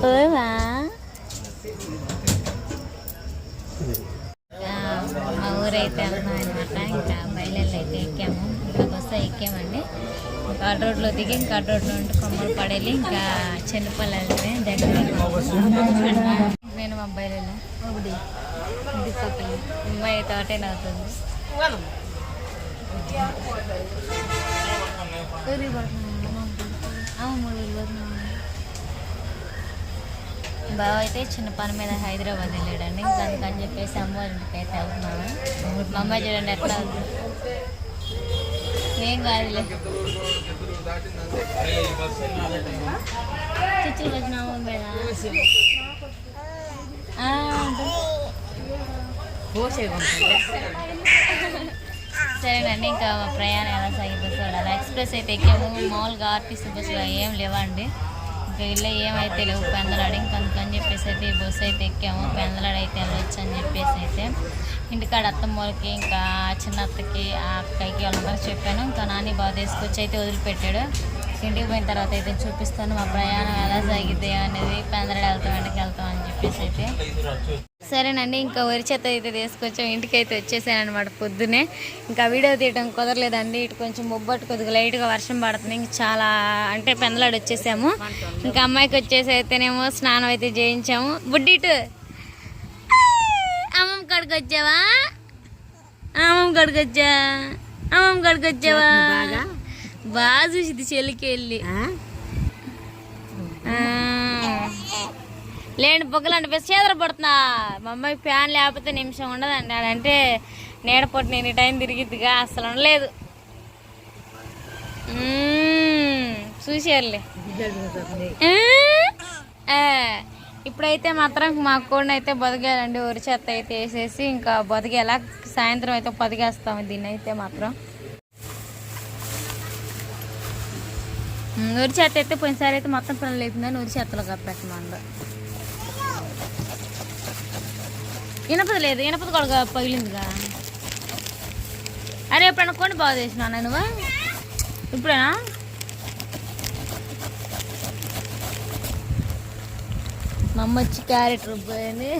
Ova మా ఊరైతే వెళ్తున్నాం అనమాట ఇంకా బయలుదేరి అయితే ఎక్కాము ఇంకా బస్సు ఎక్కామండి కట్ రోడ్లో దిగి ఇంకా అటు రోడ్లో ఉంటే కొమ్మలు పడేలి ఇంకా చిన్నపల్లి వెళ్తే దగ్గర నేను మా బయలు ఒకటి అమ్మాయి తోటే ఒకటే నవ్వుతుంది అమ్మ మూడు వేలు బావ అయితే చిన్న పని మీద హైదరాబాద్ వెళ్ళాడండి. ఇంకా అని చెప్పేసి అమ్మవారింటికి అయితే అవుతున్నాము మా అమ్మాయి చూడండి ఎట్లా ఉంది. ఏం కాదులే. చిచ్చులు వచ్చినాము మీద సరేనండి ఇంకా ప్రయాణం ఎలా సాగిందో చూడాలి. ఎక్స్ప్రెస్ అయితే ఎక్కాము. మామూలుగా ఆర్టీసీ బస్సులో ఏం లేవండి. ఇంకా ఏమైతే లేవు పెందలాడు ఇంకా అందుకని చెప్పేసి అయితే ఈ బస్సు అయితే ఎక్కాము. పెందలాడు అయితే వెళ్ళొచ్చు అని చెప్పేసి అయితే ఇంటికాడ అత్తమ్మోళ్ళకి ఇంకా చిన్న అత్తకి ఆ అక్కకి వాళ్ళందరూ చెప్పాను. ఇంకా నాని బాగా తీసుకొచ్చి అయితే వదిలిపెట్టాడు. ఇంటికి పోయిన తర్వాత అయితే చూపిస్తాను మా ప్రయాణం ఎలా సాగిద్ది అనేది. పెందలాడు వెళ్తాం ఇంటికి వెళ్తాం చెప్పేసి అయితే సరేనండి ఇంకా వరి చెత్త అయితే తీసుకొచ్చాం. ఇంటికి అయితే వచ్చేసాను అనమాట పొద్దునే. ఇంకా వీడియో తీయడం కుదరలేదండి. ఇటు కొంచెం మొబ్బట్టు కొద్దిగా లైట్గా వర్షం పడుతుంది. ఇంక చాలా అంటే పెందలాడు వచ్చేసాము. ఇంకా అమ్మాయికి వచ్చేసి అయితేనేమో స్నానం అయితే చేయించాము. బుడ్డిటు అమ్మమ్మ కాడికి వచ్చావా? అమ్మమ్మ కాడికి వచ్చా? అమ్మమ్మ కాడికి వచ్చావా? బాగా? చూసింది చెల్లికి వెళ్ళి. ఆ. లేని బొగ్గలు అంటే చేదర పడుతున్నా. మా అమ్మాయి ఫ్యాన్ లేకపోతే నిమిషం ఉండదండి. అంటే నీడ నేను టైం తిరిగిద్దిగా అసలు ఉండలేదు. చూసారులే ఇప్పుడైతే మాత్రం మా కోడిని అయితే బతికేయాలండి. వరి చెత్త అయితే వేసేసి ఇంకా బతికేలా సాయంత్రం అయితే బతికేస్తాము దీన్ని అయితే మాత్రం. ఉరి చేత చెత్త అయితే పోయినసారి అయితే మొత్తం పిల్లలు లేపిందని ఉరి చెత్తలో కప్పెట్టమందా ఇనపది లేదు ఇనపది కూడా పగిలిందిగా. అరే ఎప్పుడైనా కొని బాగా చేసినా నువ్వు? ఇప్పుడేనా? మా అమ్మ వచ్చి క్యారెట్ రుబ్బని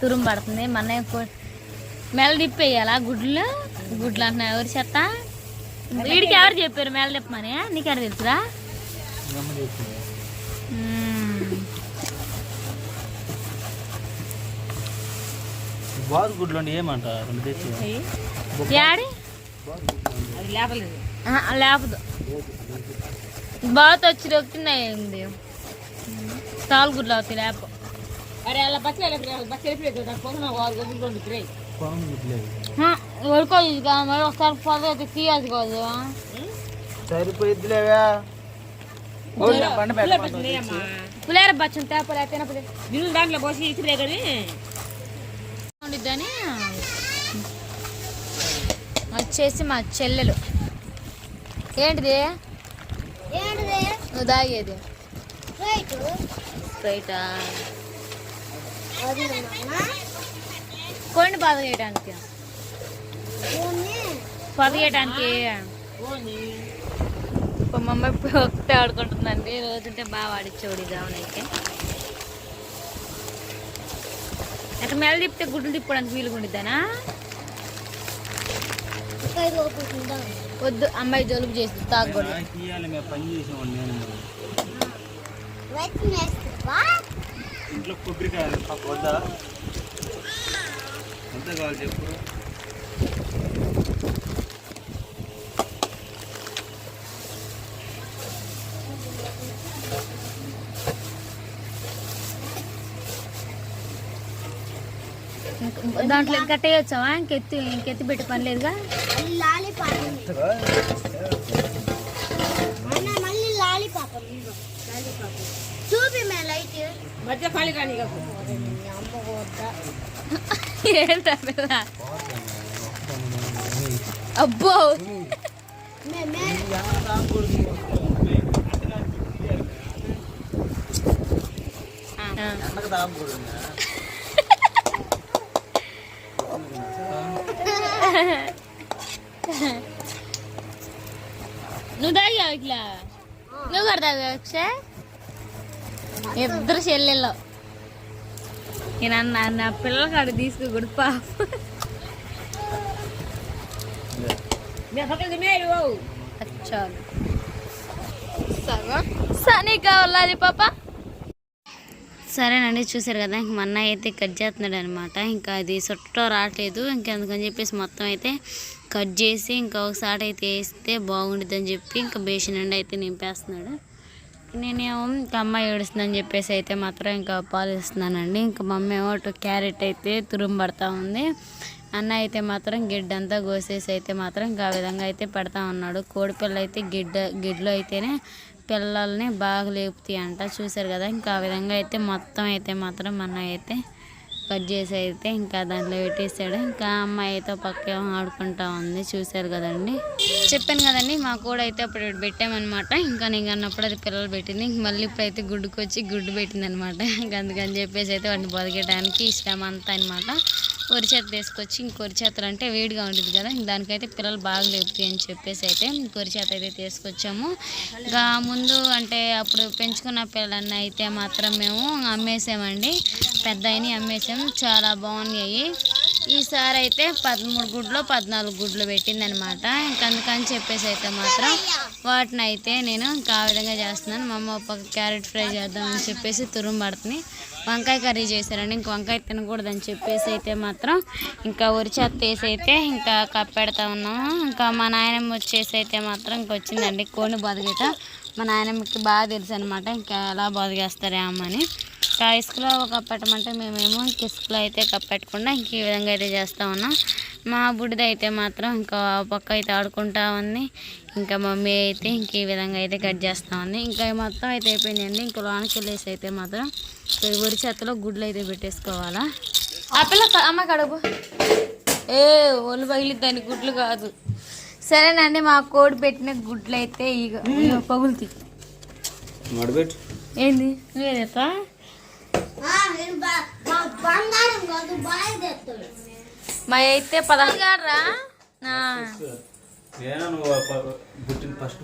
తురుము పడుతుంది. మన మెల్ల తిప్పేయాలా గుడ్లు? గుడ్లు అంటున్నా ఎవరు చెత్త? వీడికి ఎవరు చెప్పారు మెల్ల తిప్పమని? నీకెవరు తెలుసురా? బారు గుడ్లు అంటే ఏమంట రెండు తెచ్చి యాడి? లేపదు. బాగా వచ్చి రొక్కున్నాయండి తాలు గుడ్లు అవుతాయి లేప ఉడుకోదు మరి ఒకసారి పొద అయితే తీయదు కాదు. సరిపోయిద్దిలేవా పులేర బచ్చం తేపలే తినపలే. దాంట్లో పోసి ఇసిరే కానీ. ఉండిద్దని. వచ్చేసి మా చెల్లెలు. ఏంటిది? నువ్వు తాగేది. స్ప్రైటా. కొన్ని బాధ చేయడానికి పొద చేయడానికి మా మమ్మీ ఒకటే ఆడుకుంటుందండి. రోజుంటే బాగా ఆడిచ్చేవాడు జామునైతే అక్కడ మెల్ల తిప్పితే గుడ్లు తిప్పడానికి వీలుగా ఉండిద్దానా? వద్దు అమ్మాయి జలుబు చేసి తాగకూడదు ఇంట్లో వద్దా? కావాలి చెప్పు. దాంట్లో ఇంకా కట్టేయచ్చావా ఇంకెత్తి ఇంకెత్తి పెట్టి పని లేదుగా ఎంతగా? మధ్య ఖాళీ కానీ ఇక. ఏంటా పిల్ల అబ్బో ఆ. ఎండకు తాగకూడదు నువ్వు తాగావు ఇట్లా. నువ్వు కూడా తాగావు అక్షయ్. ఇద్దరు చెల్లెళ్ళు. ఈయన నా నా పిల్లకాడు తీసుకోకూడదు పాప. చాలు సనీ కావాలి పాప? సరేనండి చూసారు కదా ఇంక మా అన్నయ్య అయితే కట్ చేస్తున్నాడు అనమాట ఇంకా అది చుట్టూ రావట్లేదు ఇంకెందుకని చెప్పేసి మొత్తం అయితే కట్ చేసి ఇంకా ఒకసారి అయితే వేస్తే బాగుంటుంది అని చెప్పి ఇంకా బేషన్ అండి అయితే నింపేస్తున్నాడు. నేనేమో ఇంకా అమ్మాయి ఏడుస్తుందని చెప్పేసి అయితే మాత్రం ఇంకా పాలు ఇస్తున్నానండి ఇంకా మమ్మీ ఏమో అటు క్యారెట్ అయితే తురుంబడతా పడతా ఉంది. అన్న అయితే మాత్రం గిడ్డంతా కోసేసి అయితే మాత్రం ఇంకా ఆ విధంగా అయితే పెడతా ఉన్నాడు. కోడిపిల్ల అయితే గిడ్డ గిడ్లో అయితేనే పిల్లల్ని బాగా లేపుతాయి అంట. చూసారు కదా ఇంకా ఆ విధంగా అయితే మొత్తం అయితే మాత్రం మన అయితే కట్ చేసి అయితే ఇంకా దాంట్లో పెట్టేసాడు ఇంకా అమ్మాయి అయితే పక్క ఆడుకుంటా ఉంది చూసారు కదండి. చెప్పాను కదండి మా కూడా అయితే అప్పుడు పెట్టామన్నమాట. ఇంకా నేను అన్నప్పుడు అది పిల్లలు పెట్టింది. ఇంక మళ్ళీ ఇప్పుడు అయితే గుడ్డుకు వచ్చి గుడ్డు పెట్టింది అనమాట ఇంకా అందుకని చెప్పేసి అయితే వాటిని బతికేయడానికి ఇష్టం అంతా అనమాట వరి చేత తీసుకొచ్చి ఇంకొరి చేతలు అంటే వేడిగా ఉంటుంది కదా దానికైతే పిల్లలు బాగా లేపుతాయి అని చెప్పేసి అయితే ఇంకొరి చేత అయితే తీసుకొచ్చాము. ఇంకా ముందు అంటే అప్పుడు పెంచుకున్న పిల్లలన్నీ అయితే మాత్రం మేము అమ్మేసామండి. పెద్ద అయినవి అమ్మేసాము. చాలా బాగున్నాయి. ఈసారి అయితే పదమూడు గుడ్లు పద్నాలుగు గుడ్లు పెట్టిందనమాట ఇంకందుకని ఇంక అందుకని చెప్పేసి అయితే మాత్రం వాటిని అయితే నేను ఇంకా ఆ విధంగా చేస్తున్నాను. మా అమ్మ ఒక క్యారెట్ ఫ్రై చేద్దామని చెప్పేసి తురుము పడుతుంది. వంకాయ కర్రీ చేశారండి ఇంక వంకాయ తినకూడదని చెప్పేసి అయితే మాత్రం ఇంకా ఉరి వేసి అయితే ఇంకా కప్పెడతా ఉన్నాము. ఇంకా మా నాయనమ్మ వచ్చేసి అయితే మాత్రం ఇంక వచ్చిందండి కోడిని బతికేట మా నాయనమ్మకి బాగా తెలుసు అనమాట ఇంకా ఎలా బతికేస్తారే అమ్మని ఇంకా ఇసుకలో కప్పట్టమంటే మేమేమో ఇంక ఇసుకలో అయితే కప్పెట్టకుండా ఇంక ఈ విధంగా అయితే చేస్తా ఉన్నాం. మా బుడ్డిది అయితే మాత్రం ఇంకా ఆ పక్క అయితే ఆడుకుంటా ఉంది. ఇంకా మమ్మీ అయితే ఇంక ఈ విధంగా అయితే కట్ చేస్తా ఉంది. ఇంకా మొత్తం అయితే అయిపోయిందండి ఇంకా లోనికి వెళ్ళేసి అయితే మాత్రం వరి చెత్తలో గుడ్లు అయితే పెట్టేసుకోవాలా. ఆ పిల్ల అమ్మ కడుపు ఏ ఒళ్ళు పగిలిద్దని గుడ్లు కాదు. సరేనండి మా కోడి పెట్టిన గుడ్లు అయితే ఇక ఇగో పగులుతాయి. ఏంది? నువ్వేదేస్తా Ah, బంగారం కాదు బాగా తెస్తాడు మా అయితే పదహారు ఫస్ట్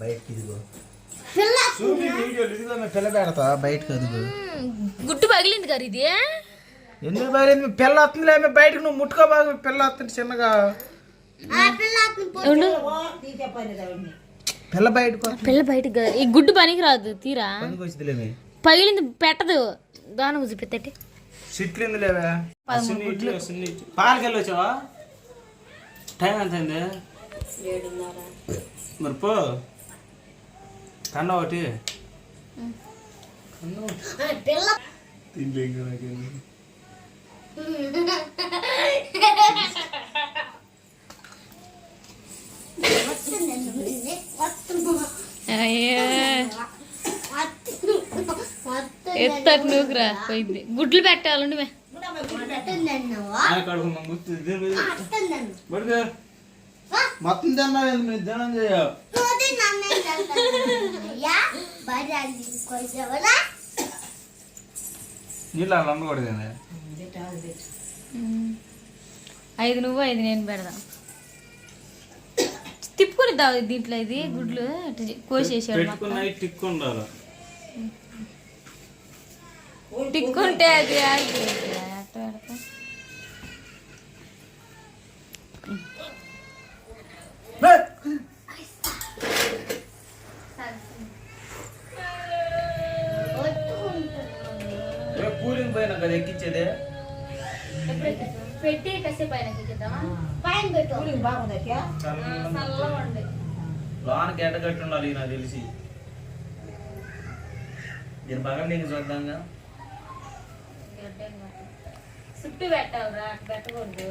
బయటకి ఇదిగో. పిల్ల పెడతా అదిగో. గుడ్డు పగిలింది గారు ఇది? ఎందుకు మీ పిల్ల వస్తుందిలే బయటకు నువ్వు ముట్టుకోబాగా పిల్ల వస్తుంది చిన్నగా. ఆ పిల్ల బయటకు. పిల్ల బయటకు ఈ గుడ్డు పనికి రాదు తీరా? పగిలింది పెట్టదు. దాని చూపెట్టండి సిట్లు ఎందులేవే సున్ని ఇడ్లీ సున్ని ఇడ్లీ. పాలకి వెళ్ళి వచ్చావా? టైం ఎంత అయింది? మరి పో. కన్నా ఒకటి. పిల్ల. ఎత్తటి నూకురా పోయింది. గుడ్లు పెట్టాలండి మే. మొత్తం మీరు దినం నీళ్ళు అలా అమ్మకూడదు ఐదు నువ్వు ఐదు నేను పెడదాం. తిప్పుకుని దా దీంట్లో ఇది గుడ్లు కోసేసాడు టిక్ అది కూలింగ్ పోయినా కదా ఎక్కించేదే పెట్టి కాసేపు అయినాక ఎక్కిద్దామా? పైన పెట్టు. చల్లగా ఉండి. లోనకి ఎట్టగట్టి ఉండాలి నాకు తెలిసి. దీని పగల నీకు చూద్దాంగా. చుట్టూ పెట్టావురా అటు పెట్టకూడదు.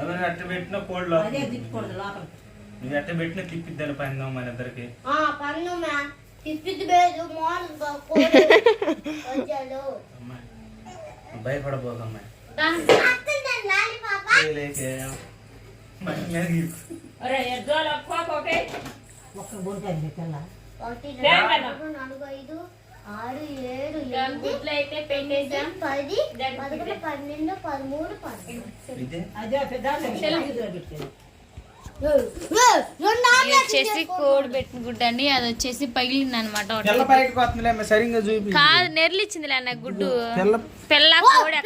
అదే అట్ట పెట్టిన కోళ్ళు నువ్వు ఎట్ట పెట్టిన తిప్పిద్దాని పైన మన ఇద్దరికి. ఆ పన్ను మ్యా. తిప్పిది లేదు మోన్ వచ్చాడు. మూడు, నాలుగు ఐదు ఆరు ఏడు పది పదకొండు పన్నెండు పదమూడు పన్నెండు. ఇదే రెండు ఆమ్లెట్ వచ్చేసి కోడి పెట్టిన గుడ్డు అండి. అది వచ్చేసి పగిలింది అనమాట సరిగ్గా చూపి కాదు నెర్లిచ్చిందిలే అన్న గుడ్డు. పిల్ల పిల్ల కోడి